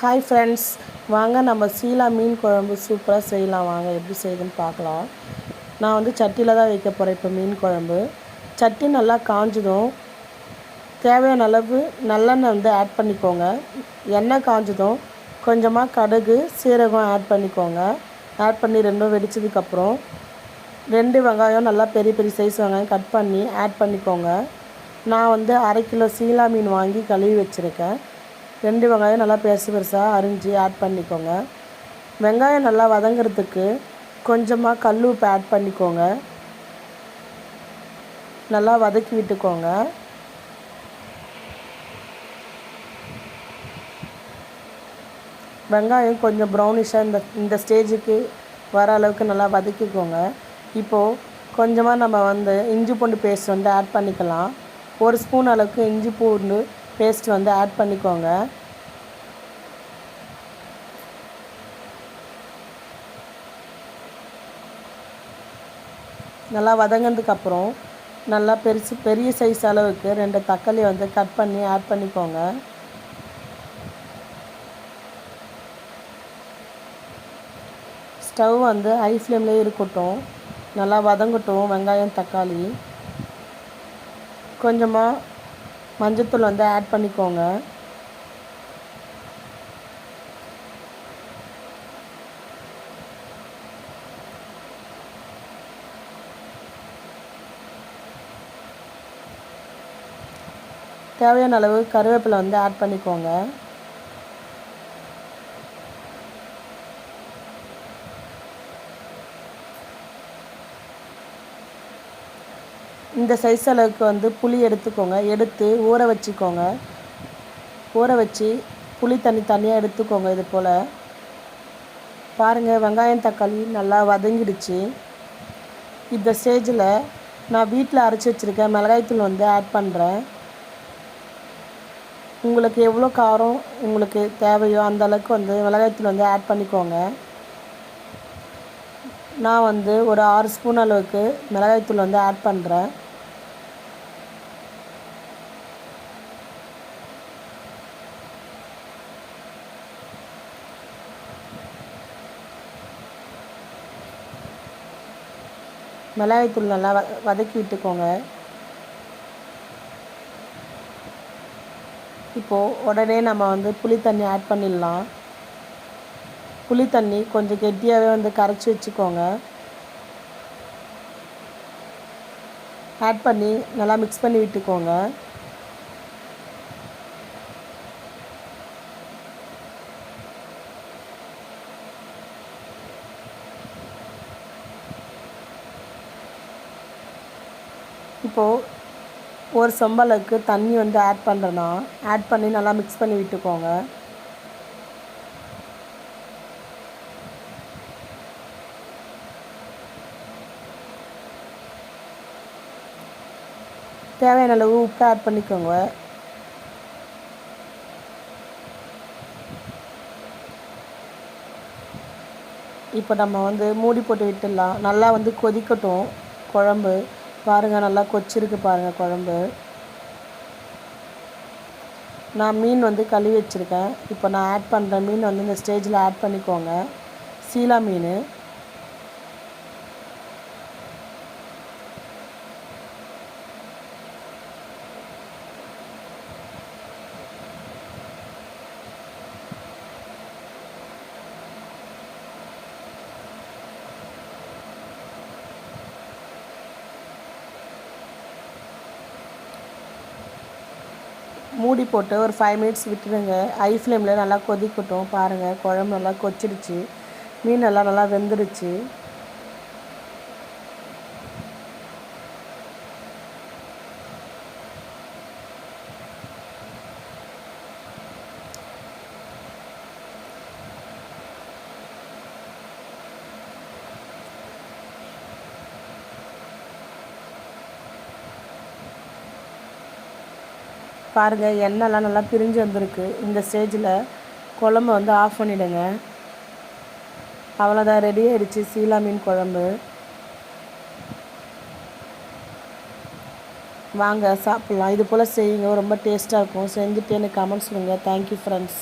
Hi friends வாங்க நம்ம சீலா மீன் குழம்பு சூப்பராக செய்யலாம். வாங்க எப்படி செய்யுதுன்னு பார்க்கலாம். நான் வந்து சட்டியில் தான் வைக்க போகிறேன் இப்போ மீன் குழம்பு. சட்டி நல்லா காஞ்சதும் தேவையான அளவு நல்லெண்ணெய் வந்து ஆட் பண்ணிக்கோங்க. எண்ணெய் காஞ்சதும் கொஞ்சமாக கடுகு சீரகம் ஆட் பண்ணிக்கோங்க. ஆட் பண்ணி ரெண்டும் வெடிச்சதுக்கப்புறம் ரெண்டு வெங்காயம் நல்லா பெரிய பெரிய சைஸ் வெங்காயம் கட் பண்ணி ஆட் பண்ணிக்கோங்க. நான் வந்து அரை கிலோ சீலா மீன் வாங்கி கழுவி வச்சுருக்கேன். ரெண்டு வெங்காயம் நல்லா பெருசு பெருசாக அரிஞ்சு ஆட் பண்ணிக்கோங்க. வெங்காயம் நல்லா வதங்கிறதுக்கு கொஞ்சமாக கல் உப்பு ஆட் பண்ணிக்கோங்க. நல்லா வதக்கி விட்டுக்கோங்க. வெங்காயம் கொஞ்சம் ப்ரௌனிஷாக இந்த இந்த ஸ்டேஜுக்கு வர அளவுக்கு நல்லா வதக்கிக்கோங்க. இப்போது கொஞ்சமாக நம்ம வந்து இஞ்சி பூண்டு பேஸ்ட் வந்து ஆட் பண்ணிக்கலாம். ஒரு ஸ்பூன் அளவுக்கு இஞ்சி பூண்டு பேஸ்ட் வந்து ஆட் பண்ணிக்கோங்க. நல்லா வதங்கினதுக்கப்புறம் நல்லா பெருசு பெரிய சைஸ் அளவுக்கு ரெண்டு தக்காளி வந்து கட் பண்ணி ஆட் பண்ணிக்கோங்க. ஸ்டவ் வந்து ஹை ஃப்ளேம்லேயே இருக்கட்டும். நல்லா வதங்கட்டும் வெங்காயம் தக்காளி. கொஞ்சமாக மஞ்சத்தூள் வந்து ஆட் பண்ணிக்கோங்க. தேவையான அளவு கருவேப்பிலை வந்து ஆட் பண்ணிக்கோங்க. இந்த சைஸ் அளவுக்கு வந்து புளி எடுத்துக்கோங்க. எடுத்து ஊற வச்சுக்கோங்க. ஊற வச்சு புளி தண்ணி தனியாக எடுத்துக்கோங்க இது போல். பாருங்கள் வெங்காயம் தக்காளி நல்லா வதங்கிடுச்சு. இந்த ஸ்டேஜில் நான் வீட்டில் அரைச்சி வச்சுருக்கேன். மிளகாய்த்தூள் வந்து ஆட் பண்ணுறேன் உங்களுக்கு எவ்வளோ காரம் உங்களுக்கு தேவையோ அந்த அளவுக்கு வந்து மிளகாய்த்தூள் வந்து ஆட் பண்ணிக்கோங்க. நான் வந்து ஒரு ஆறு ஸ்பூன் அளவுக்கு மிளகாய்த்தூள் வந்து ஆட் பண்ணுறேன் மிளகாய்த்தூள் நல்லா வ வதக்கி விட்டுக்கோங்க. இப்போது உடனே நம்ம வந்து புளி தண்ணி ஆட் பண்ணிடலாம். புளி தண்ணி கொஞ்சம் கெட்டியாகவே வந்து கரைச்சி வச்சுக்கோங்க. ஆட் பண்ணி நல்லா மிக்ஸ் பண்ணி விட்டுக்கோங்க. இப்போது ஒரு செம்பலுக்கு தண்ணி வந்து ஆட் பண்ணுறேன்னா ஆட் பண்ணி நல்லா மிக்ஸ் பண்ணி விட்டுக்கோங்க. தேவையான அளவு உப்பு ஆட் பண்ணிக்கோங்க. இப்போ நம்ம வந்து மூடி போட்டு விட்டுடலாம். நல்லா வந்து கொதிக்கட்டும். குழம்பு. பாருங்கள் நல்லா கொச்சிருக்கு பாருங்கள் குழம்பு. நான் மீன் வந்து கழுவி வச்சுருக்கேன். இப்போ நான் ஆட் பண்ணுற மீன் வந்து இந்த ஸ்டேஜில் ஆட் பண்ணிக்கோங்க. சீலா மீன். மூடி போட்டு ஒரு ஃபைவ் மினிட்ஸ் விட்டுடுங்க. ஐ ஃப்ளேமில் நல்லா கொதிக்கட்டும். பாருங்கள் குழம்பு நல்லா கொச்சிடுச்சு. மீன் நல்லா நல்லா வெந்துடுச்சு. பாருங்கள் எண்ணெய்லாம் நல்லா பிரிஞ்சு வந்திருக்கு. இந்த ஸ்டேஜில் குழம்பு வந்து ஆஃப் பண்ணிவிடுங்க அவ்வளோதான் ரெடி ஆயிடுச்சு. சீலா மீன் குழம்பு. வாங்க சாப்பிட்லாம். இது போல் செய்யுங்க. ரொம்ப டேஸ்ட்டாக இருக்கும். செஞ்சுட்டு எனக்கு கமெண்ட்ஸ் சொல்லுங்கள் தேங்க்யூ ஃப்ரெண்ட்ஸ்